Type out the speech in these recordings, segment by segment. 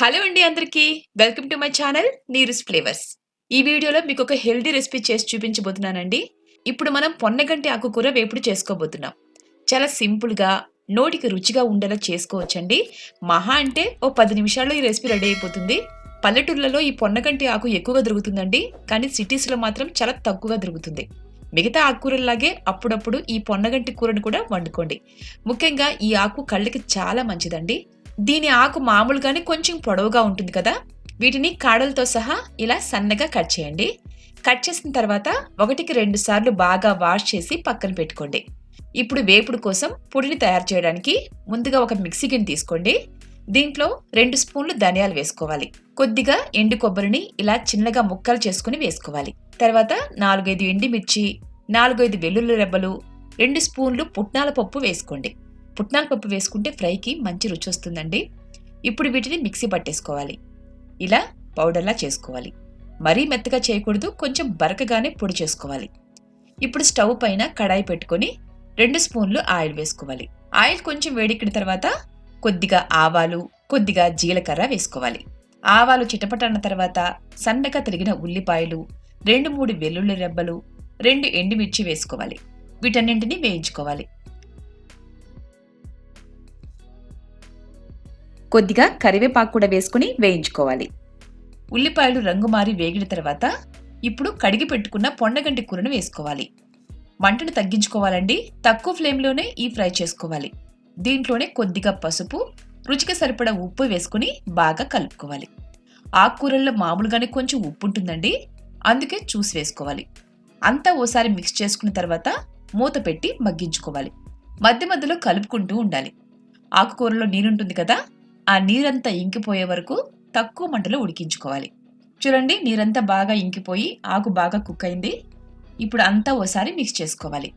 Hello అండి అందరికీ. Welcome to my channel Neeru's flavours. ఈ వీడియోలో మీకు ఒక హెల్దీ రెసిపీ చేసి చూపించబోతున్నానండి. ఇప్పుడు మనం పొన్నగంటి ఆకుకూర వేపుడు చేసుకోబోతున్నాం. చాలా సింపుల్గా నోటికి రుచిగా ఉండేలా చేసుకోవచ్చండి. మహా అంటే ఓ పది నిమిషాల్లో ఈ రెసిపీ రెడీ అయిపోతుంది. పల్లెటూర్లలో ఈ పొన్నగంటి ఆకు ఎక్కువగా దొరుకుతుందండి. కానీ సిటీస్లో మాత్రం చాలా తక్కువగా దొరుకుతుంది. మిగతా ఆకుకూరల్లాగే అప్పుడప్పుడు ఈ పొన్నగంటి కూరను కూడా వండుకోండి. ముఖ్యంగా ఈ ఆకు కళ్ళకి చాలా మంచిదండి. దీని ఆకు మామూలుగానే కొంచెం పొడవుగా ఉంటుంది కదా? వీటిని కాడలతో సహా ఇలా సన్నగా కట్ చేయండి. కట్ చేసిన తర్వాత ఒకటికి రెండు సార్లు బాగా వాష్ చేసి పక్కన పెట్టుకోండి. ఇప్పుడు వేపుడు కోసం పొడిని తయారు చేయడానికి ముందుగా ఒక మిక్సీ గిన్నె తీసుకోండి. దీంట్లో రెండు స్పూన్లు ధనియాలు వేసుకోవాలి. కొద్దిగా ఎండు కొబ్బరిని ఇలా చిన్నగా ముక్కలు చేసుకుని వేసుకోవాలి. తర్వాత నాలుగైదు ఎండిమిర్చి నాలుగైదు వెల్లుల్లి రెబ్బలు రెండు స్పూన్లు పుట్నాల పప్పు వేసుకోండి. పుట్నాల పప్పు వేసుకుంటే ఫ్రైకి మంచి రుచి వస్తుందండి ఇప్పుడు వీటిని మిక్సీ పట్టేసుకోవాలి. ఇలా పౌడర్లా చేసుకోవాలి. మరీ మెత్తగా చేయకూడదు కొంచెం బరకగానే పొడి చేసుకోవాలి. ఇప్పుడు స్టవ్ పైన కడాయి పెట్టుకొని రెండు స్పూన్లు ఆయిల్ వేసుకోవాలి. ఆయిల్ కొంచెం వేడెక్కిన తర్వాత కొద్దిగా ఆవాలు కొద్దిగా జీలకర్ర వేసుకోవాలి. ఆవాలు చిటపటన్న తర్వాత సన్నగా తరిగిన ఉల్లిపాయలు రెండు మూడు వెల్లుల్లి రెబ్బలు రెండు ఎండుమిర్చి వేసుకోవాలి. వీటన్నింటినీ వేయించుకోవాలి. కొద్దిగా కరివేపాకు కూడా వేసుకుని వేయించుకోవాలి. ఉల్లిపాయలు రంగు మారి వేగిన తర్వాత ఇప్పుడు కడిగి పెట్టుకున్న పొండగంటి కూరను వేసుకోవాలి. మంటను తగ్గించుకోవాలండి. తక్కువ ఫ్లేమ్లోనే ఈ ఫ్రై చేసుకోవాలి. దీంట్లోనే కొద్దిగా పసుపు రుచికి సరిపడా ఉప్పు వేసుకుని బాగా కలుపుకోవాలి. ఆకుకూరల్లో మామూలుగానే కొంచెం ఉప్పు ఉంటుందండి. అందుకే చూసి వేసుకోవాలి. అంతా ఓసారి మిక్స్ చేసుకున్న తర్వాత మూత పెట్టి మగ్గించుకోవాలి. మధ్య మధ్యలో కలుపుకుంటూ ఉండాలి. ఆకుకూరలో నీరుంటుంది కదా ఆ నీరంతా ఇంకిపోయే వరకు తక్కువ మంటలో ఉడికించుకోవాలి. చూడండి నీరంతా బాగా ఇంకిపోయి ఆకు బాగా కుక్ అయింది. ఇప్పుడు అంతా ఓసారి మిక్స్ చేసుకోవాలి.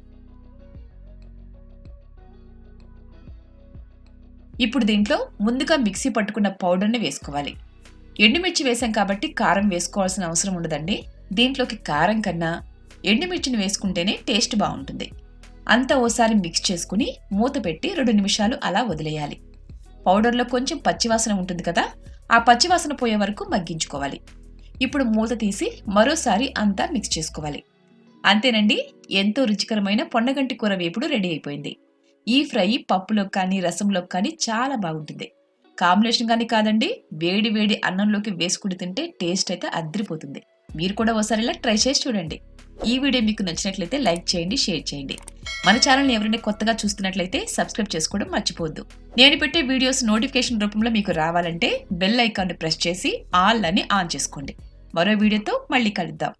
ఇప్పుడు దీంట్లో ముందుగా మిక్సీ పట్టుకున్న పౌడర్ని వేసుకోవాలి. ఎండుమిర్చి వేసాం కాబట్టి కారం వేసుకోవాల్సిన అవసరం ఉండదండి. దీంట్లోకి కారం కన్నా ఎండుమిర్చిని వేసుకుంటేనే టేస్ట్ బాగుంటుంది. అంతా ఓసారి మిక్స్ చేసుకుని మూత పెట్టి రెండు నిమిషాలు అలా వదిలేయాలి. పౌడర్లో కొంచెం పచ్చివాసన ఉంటుంది కదా ఆ పచ్చివాసన పోయే వరకు మగ్గించుకోవాలి. ఇప్పుడు మూత తీసి మరోసారి అంతా మిక్స్ చేసుకోవాలి. అంతేనండి ఎంతో రుచికరమైన పొన్నగంటి కూర వేపుడు రెడీ అయిపోయింది. ఈ ఫ్రై పప్పులో కానీ రసంలో కానీ చాలా బాగుంటుంది. కాంబినేషన్ కానీ కాదండి వేడి వేడి అన్నంలోకి వేసుకుని తింటే టేస్ట్ అయితే అద్దరిపోతుంది మీరు కూడా ఒకసారి ఇలా ట్రై చేసి చూడండి. ఈ వీడియో మీకు నచ్చినట్లయితే లైక్ చేయండి షేర్ చేయండి. మన ఛానల్ని ఎవరైనా కొత్తగా చూస్తున్నట్లయితే సబ్స్క్రైబ్ చేసుకోవడం మర్చిపోవద్దు. నేను పెట్టే వీడియోస్ నోటిఫికేషన్ రూపంలో మీకు రావాలంటే బెల్ ఐకాన్ని ప్రెస్ చేసి ఆల్ అని ఆన్ చేసుకోండి. మరో వీడియోతో మళ్ళీ కలుద్దాం.